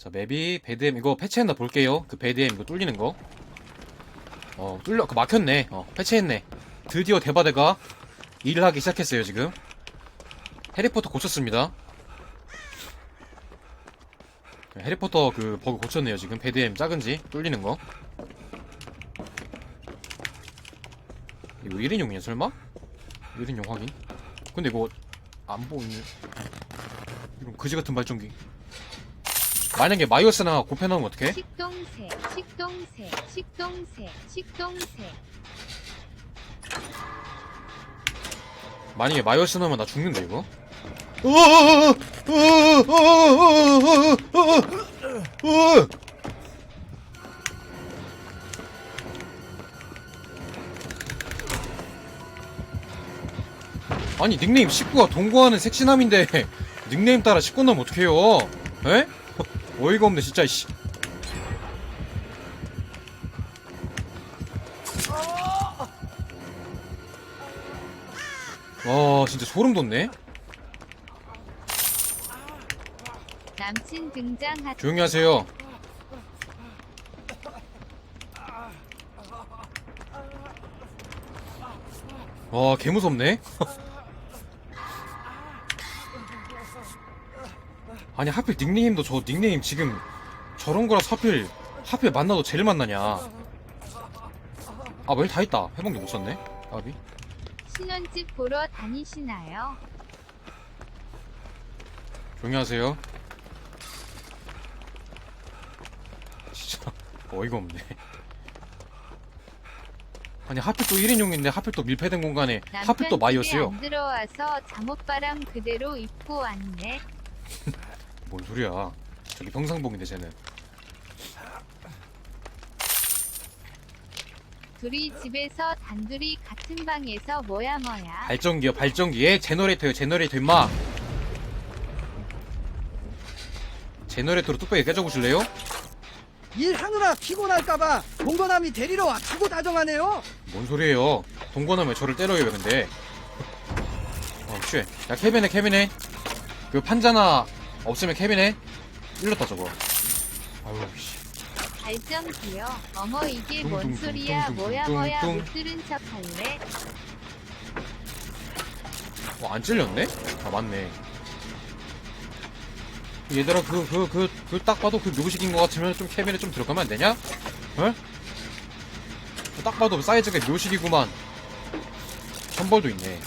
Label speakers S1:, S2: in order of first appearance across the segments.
S1: 자 맵이 배드엠 이거 패치했나 볼게요. 그 배드엠 이거 뚫리는 거. 어 뚫려 그 막혔네. 어 패치했네. 드디어 대바대가 일을 하기 시작했어요 지금. 해리포터 고쳤습니다. 해리포터 그 버그 고쳤네요 지금. 배드엠 작은지 뚫리는 거. 이거 1인용이냐 설마? 1인용 확인. 근데 이거 안 보이네. 이런 그지 같은 발전기 만약에 마이어스나 곱해 나오면 어떡해?
S2: 식동새, 식동새, 식동새, 식동새.
S1: 만약에 마이어스 나오면 나 죽는데 이거? 아니 닉네임 19가 동거하는 섹시남인데 닉네임 따라 19 넣으면 어떡해요 에? 어이가 없네 진짜 씨. 와 진짜 소름 돋네.
S2: 남친 등장하.
S1: 조용히 하세요. 와 개무섭네 아니 하필 닉네임도 저 닉네임 지금 저런 거라서 하필 하필 만나도 제일 만나냐 아뭘다 있다 해본 게 못 썼네 아비
S2: 신혼집 보러 다니시나요?
S1: 조용히 하세요. 진짜 어이가 없네. 아니 하필 또 1인용인데 하필 또 밀폐된 공간에 하필 또 마이어스요.
S2: 안 들어와서 잠옷바람 그대로 입고 왔네.
S1: 뭔 소리야. 저기 평상복인데 쟤는.
S2: 둘이 집에서 단둘이 같은 방에서 뭐야 뭐야.
S1: 발전기요 발전기에 제너레이터요 제너레이터 임마. 제너레이터로 뚝배기 깨져보실래요?
S3: 일하느라 피곤할까봐 동거남이 데리러 와주고 다정하네요.
S1: 뭔 소리예요? 동거남에 저를 때려요 왜 근데? 어 취해. 야 케빈해 케빈해. 그 판자나 없으면 케빈해. 일렀다 저거. 아유 씨.
S2: 발전기요. 어머 이게 뭔 소리야? 뭐야 뭐야 못 들은 척할래?
S1: 어, 안 찔렸네? 아, 맞네. 얘들아, 그, 그, 그, 그, 딱 봐도 그 묘식인 것 같으면 좀 캐빈에 좀 들어가면 안 되냐? 어? 딱 봐도 사이즈가 묘식이구만. 천벌도 있네.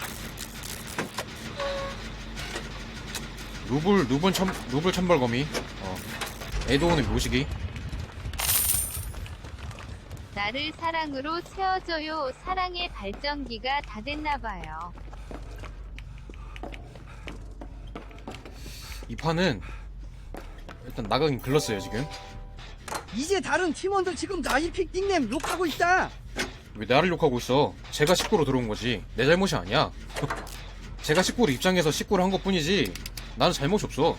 S1: 루블, 루블 천, 루블 천벌검이. 어. 에도오는 묘식이.
S2: 나를 사랑으로 채워줘요. 사랑의 발전기가 다 됐나봐요.
S1: 이 판은, 일단 나가긴 글렀어요, 지금.
S3: 이제 다른 팀원들 지금 나이픽 닉네임 욕하고 있다.
S1: 왜 나를 욕하고 있어? 제가 식구로 들어온 거지. 내 잘못이 아니야. 제가 식구로 입장해서 식구를 한 것 뿐이지. 나는 잘못이 없어.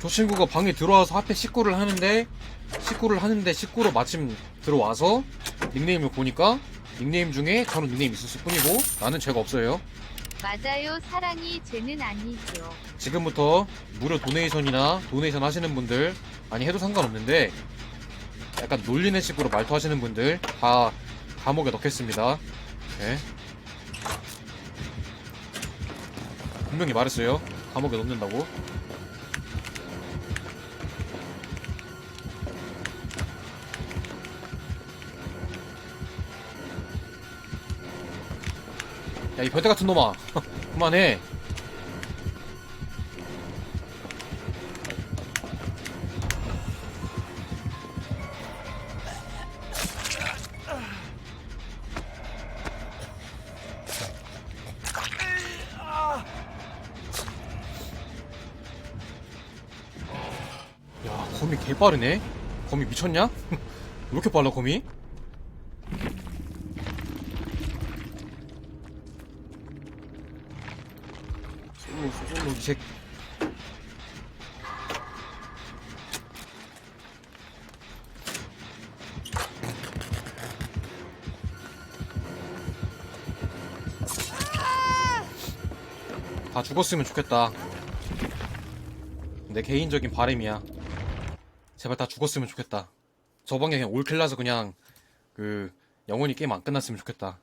S1: 저 친구가 방에 들어와서 앞에 식구를 하는데, 식구를 하는데 식구로 마침 들어와서 닉네임을 보니까 닉네임 중에 저는 닉네임 있었을 뿐이고 나는 죄가 없어요.
S2: 맞아요. 사랑이 죄는 아니죠.
S1: 지금부터 무료 도네이션이나 도네이션 하시는 분들 아니 해도 상관없는데 약간 놀리는 식으로 말투 하시는 분들 다 감옥에 넣겠습니다. 네. 분명히 말했어요. 감옥에 넣는다고. 야, 이 변태 같은 놈아. 그만해. 거미 개 빠르네? 거미 미쳤냐? 왜 이렇게 빨라, 거미? 솔로, 솔로, 다 죽었으면 좋겠다. 내 개인적인 바람이야. 제발 다 죽었으면 좋겠다. 저번에 그냥 올킬라서 그냥 그 영원히 게임 안 끝났으면 좋겠다.